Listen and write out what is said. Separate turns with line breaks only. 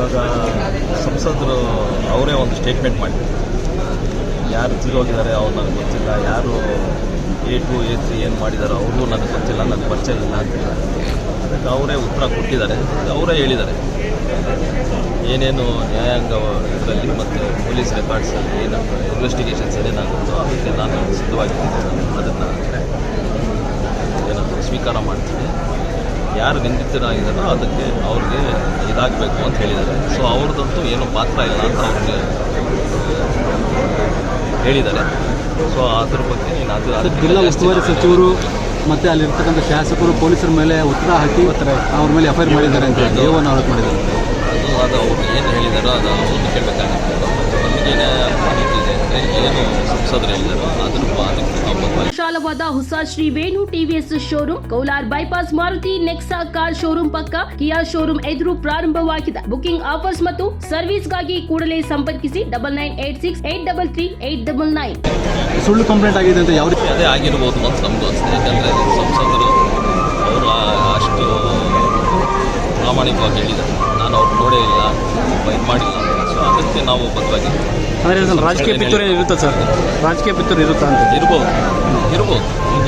ಇವಾಗ ಸಂಸದರು ಅವರೇ ಒಂದು ಸ್ಟೇಟ್ಮೆಂಟ್ ಮಾಡಿದ್ದಾರೆ ಯಾರು ತಿರೋಗಿದ್ದಾರೆ ಅವ್ರು ನನಗೆ ಗೊತ್ತಿಲ್ಲ. ಯಾರು ಎ ಟು ಎ ತ್ರೀ ಏನು ಮಾಡಿದಾರೋ ಅವ್ರಿಗೂ ನನಗೆ ಗೊತ್ತಿಲ್ಲ. ನನಗೆ ಪರಿಚಯ ಇಲ್ಲ ಅದಕ್ಕೆ ಅವರೇ ಉತ್ತರ ಕೊಟ್ಟಿದ್ದಾರೆ. ಅವರೇ ಹೇಳಿದ್ದಾರೆ. ಏನೇನು ನ್ಯಾಯಾಂಗ ಇದರಲ್ಲಿ ಮತ್ತು ಪೊಲೀಸ್ ರೆಕಾರ್ಡ್ಸಲ್ಲಿ ಏನು ಇನ್ವೆಸ್ಟಿಗೇಷನ್ಸ್ ಏನೇನಾಗುತ್ತೋ ಅದಕ್ಕೆ ನಾನು ಸಿದ್ಧವಾಗಿದ್ದೀನಿ. ಅದನ್ನು ಏನಾದರೂ ಸ್ವೀಕಾರ ಮಾಡ್ತೀನಿ. ಯಾರು ನಿಂದಿತರಾಗಿದ್ದಾರೋ ಅದಕ್ಕೆ ಅವ್ರಿಗೆ ಇದಾಗಬೇಕು ಅಂತ ಹೇಳಿದ್ದಾರೆ. ಸೊ ಅವ್ರದ್ದಂತೂ ಏನು ಪಾತ್ರ ಇಲ್ಲ ಅಂತ ಅವ್ರಿಗೆ ಹೇಳಿದ್ದಾರೆ. ಸೊ ಅದ್ರ ಬಗ್ಗೆ ನೀನು ಅದು
ಸರ್
ಅದಕ್ಕಿಂತ
ಜಿಲ್ಲಾ ಉಸ್ತುವಾರಿ ಸಚಿವರು ಮತ್ತೆ ಅಲ್ಲಿರ್ತಕ್ಕಂಥ ಶಾಸಕರು ಪೊಲೀಸರ ಮೇಲೆ ಉತ್ತರ ಹಾಕಿ ಅವ್ರ ಮೇಲೆ ಎಫ್ ಐ ಆರ್ ಮಾಡಿದ್ದಾರೆ ಅಂತ ಹೇಳಿ ಏವನ್ ಆರೋಪ ಮಾಡಿದ್ದಾರೆ.
ಅದು ಅದು ಅವ್ರು ಏನು ಹೇಳಿದಾರೋ ಅದು ಅವ್ರನ್ನ ಕೇಳಬೇಕಾಗುತ್ತೆ. ನಮಗೇನೇ ಮಾಹಿತಿ ಇದೆ ಏನು ಸಂಸದರು ಹೇಳಿದಾರೋ ಅದ್ರ ಅದಕ್ಕೆ ನಾವು ಬದ್ಧವಾಗಿ
ವಿಶಾಲವಾದ ಹೊಸ Shri Venu TVS showroom ಕೌಲಾರ್ bypass Maruti Nexa car showroom ಪಕ್ಕ ಕಿಯಾ ಶೋರೂಮ್ ಎದುರು ಪ್ರಾರಂಭವಾಗಿದೆ. ಬುಕಿಂಗ್ ಆಫರ್ಸ್ ಮತ್ತು ಸರ್ವಿಸ್ಗಾಗಿ ಕೂಡಲೇ ಸಂಪರ್ಕಿಸಿ double nine eight six eight double three eight double nine.
ಸುಳ್ಳು ಕಂಪ್ಲೇಂಟ್ ಆಗಿದೆ ಅಂತ ಯಾವ ರೀತಿ
ಅದೇ ಆಗಿರ್ಬೋದು ಅಂತ ನಮಗೂ ಅನಿಸ್ತದೆ ಯಾಕಂದರೆ ಸಂಸದರು ಅವರು ಅಷ್ಟು ಪ್ರಾಮಾಣಿಕವಾಗಿ ಹೇಳಿದ್ದಾರೆ. ನಾನು ಅವ್ರು ನೋಡೇ ಇಲ್ಲ ಇದು ಮಾಡಿಲ್ಲ ಸೊ ಅದಕ್ಕೆ ನಾವು ಬದ್ಧವಾಗಿದ್ದೀವಿ
ಅಂದರೆ ರಾಜಕೀಯ ಪಿತ್ತೂರು ಇರುತ್ತೆ ಸರ್? ರಾಜಕೀಯ ಪಿತ್ತೂರು ಇರುತ್ತಾ ಅಂತ.
ಇರ್ಬೋದು. ಇರ್ಬೋದು.